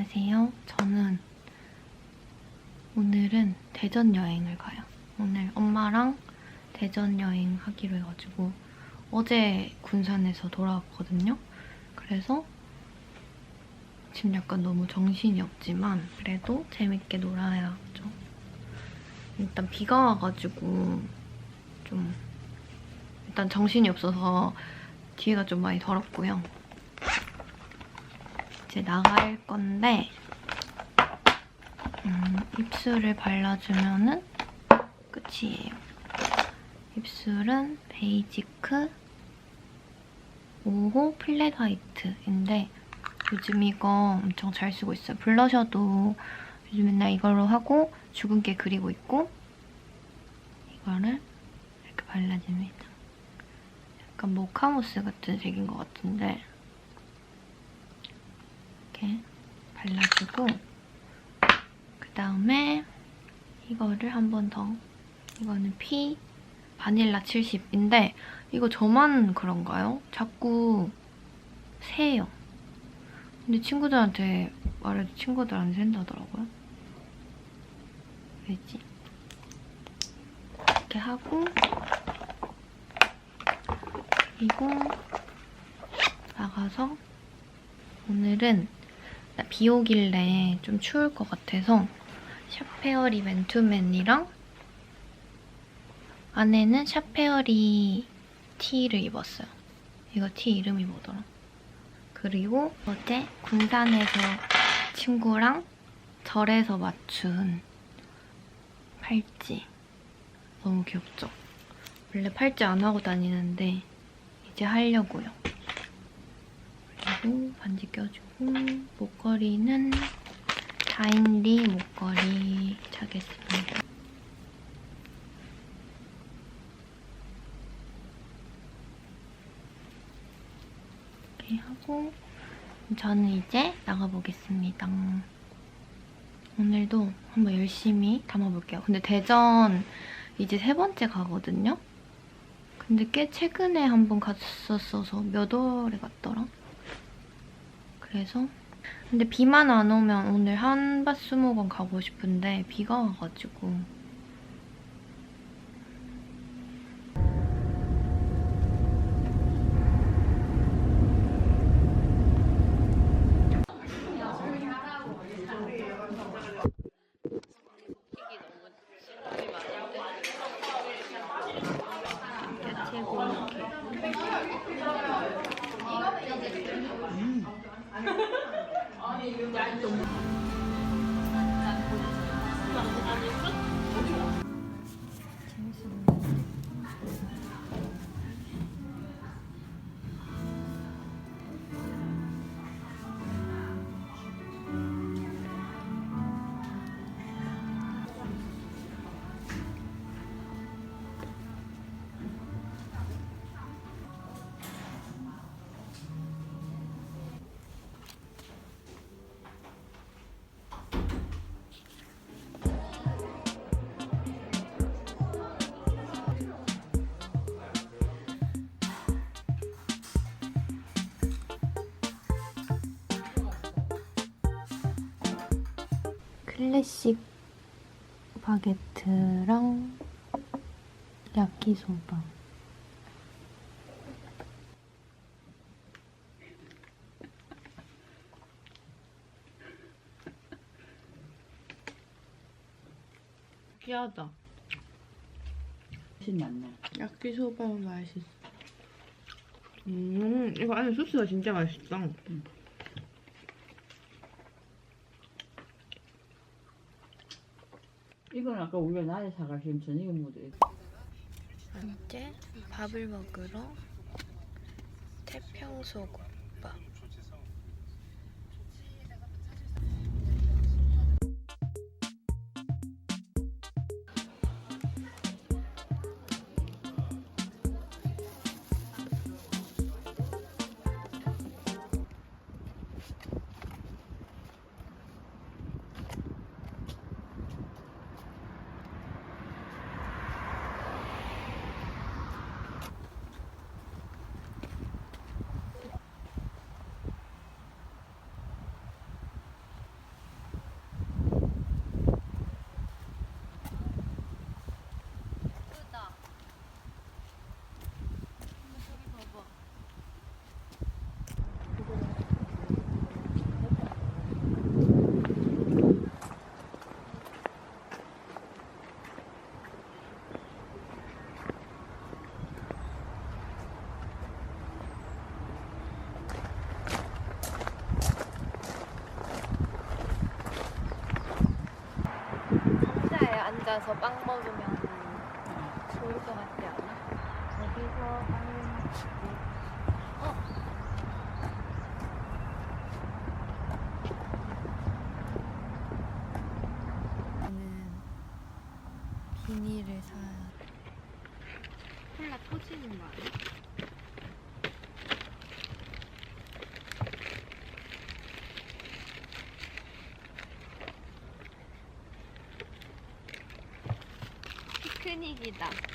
안녕하세요. 저는 오늘은 대전 여행을 가요. 오늘 엄마랑 대전 여행 하기로 해가지고 어제 군산에서 돌아왔거든요. 그래서 지금 약간 너무 정신이 없지만 그래도 재밌게 놀아야죠. 일단 비가 와가지고 좀 일단 정신이 없어서 뒤에가 좀 많이 더럽고요. 이제 나갈 건데 음, 입술을 발라주면은 끝이에요. 입술은 베이지크 5호 플랫 화이트인데 요즘 이거 엄청 잘 쓰고 있어요. 블러셔도 요즘 맨날 이걸로 하고 주근깨 그리고 있고 이거를 이렇게 발라줍니다. 약간 모카무스 같은 색인 것 같은데 이렇게 발라주고 그 다음에 이거를 한 번 더 이거는 피 바닐라 70인데 이거 저만 그런가요? 자꾸 새요. 근데 친구들한테 말해도 친구들 안 샌다더라고요. 왜지? 이렇게 하고 그리고 나가서 오늘은 비 오길래 좀 추울 것 같아서 샤페어리 맨투맨이랑 안에는 샤페어리 티를 입었어요. 이거 티 이름이 뭐더라? 그리고 어제 군산에서 친구랑 절에서 맞춘 팔찌. 너무 귀엽죠? 원래 팔찌 안 하고 다니는데 이제 하려고요. 그리고 반지 껴주고 목걸이는 다인리 목걸이 차겠습니다. 이렇게 하고 저는 이제 나가보겠습니다. 오늘도 한번 열심히 담아볼게요. 근데 대전 이제 세 번째 가거든요? 근데 꽤 최근에 한번 갔었어서 몇 월에 갔더라? 그래서? 근데 비만 안 오면 오늘 한밭수목원 가고 싶은데 비가 와가지고 재밌었네. 클래식 바게트랑 야끼소바. 귀하다. 훨씬 낫네. 야끼소바는 맛있어. 음, 이거 안에 소스가 진짜 맛있다. 이건 아까 우리가 낮에 사가신 저녁에 먹어도 이제 밥을 먹으러 태평소국밥. 가서 빵 먹으면 좋을 것 같지 않아? 여기서 빵 먹고. 어? 저는 비닐을 사야 돼. 콜라 터지는 거 아니야? 피크닉이다.